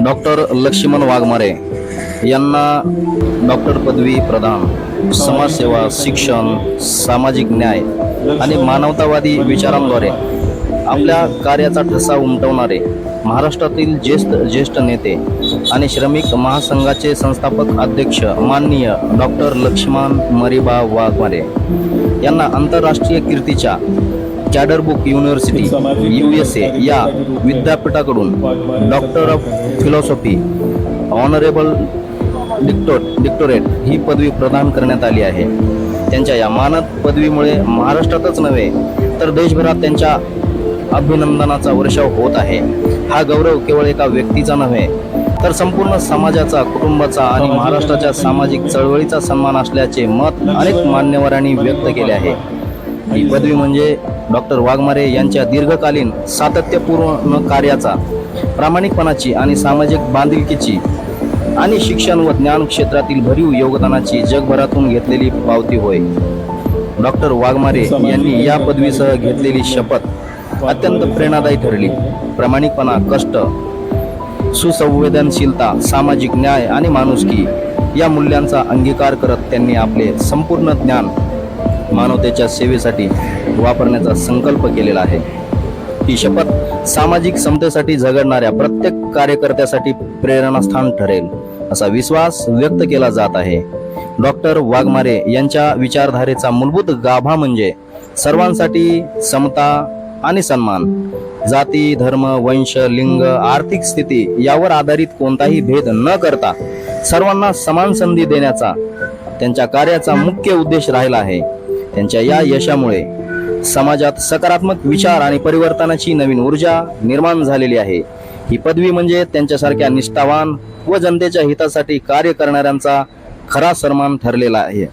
Doctor Laxman Waghmare यांना doctor पदवी प्रदान समाजसेवा शिक्षण सामाजिक न्याय आणि मानवतावादी विचारांद्वारे आपल्या कार्याचा ठसा उमटवणारे महाराष्ट्रातील ज्येष्ठ ज्येष्ठ नेते आणि श्रमिक महासंघाचे संस्थापक अध्यक्ष माननीय डॉक्टर लक्ष्मण मरिबा वाघमारे यांना आंतरराष्ट्रीय कीर्तीच्या चॅडरबुक युनिव्हर्सिटी यू एस ए या विद्यापीठाकडून डॉक्टर ऑफ फिलॉसॉफी ऑनरेबल डिक्टोट डिक्टोरेट ही पदवी प्रदान करण्यात आली आहे. त्यांच्या या मानद पदवीमुळे महाराष्ट्रातच नव्हे तर देशभरात त्यांच्या अभिनंदनाचा वर्षाव होत आहे. हा गौरव केवळ एका व्यक्तीचा नव्हे तर संपूर्ण समाजाचा कुटुंबाचा आणि महाराष्ट्राच्या सामाजिक चळवळीचा सन्मान असल्याचे मत अनेक मान्यवरांनी व्यक्त केले आहे. ही पदवी म्हणजे डॉक्टर वाघमारे यांच्या दीर्घकालीन सातत्यपूर्ण कार्याचा प्रामाणिकपणाची आणि सामाजिक बांधिलकीची आणि शिक्षण व ज्ञान क्षेत्रातील भरीव योगदानाची जगभरातून घेतलेली पावती होय. डॉक्टर वाघमारे यांनी या पदवीसह घेतलेली शपथ अत्यंत प्रेरणादायी ठरली. प्रामाणिकपणा कष्ट सुसंवेदनशीलता सामाजिक न्याय आणि माणुसकी या मूल्यांचा अंगीकार करत त्यांनी आपले संपूर्ण ज्ञान मानवतेच्या सेवेसाठी वापरण्याचा संकल्प केलेला आहे. ही शपथ सामाजिक समतेसाठी झगडणाऱ्या प्रत्येक कार्यकर्त्यासाठी प्रेरणास्थान ठरेल असा विश्वास व्यक्त केला जात आहे. डॉक्टर वाघमारे यांच्या विचारधारेचा मूलभूत गाभा म्हणजे सर्वांसाठी समता आणि सन्मान. जाती धर्म वंश लिंग आर्थिक स्थिती यावर आधारित कोणताही भेद न करता सर्वांना समान संधी देण्याचा त्यांच्या कार्याचा मुख्य उद्देश राहिला आहे. त्यांच्या या यशामुळे समाजात सकारात्मक विचार आणि परिवर्तनाची नवीन ऊर्जा निर्माण झालेली आहे. ही पदवी म्हणजे त्यांच्यासारख्या निष्ठावान व जनतेच्या हितासाठी कार्य करणाऱ्यांचा खरा सन्मान ठरलेला आहे.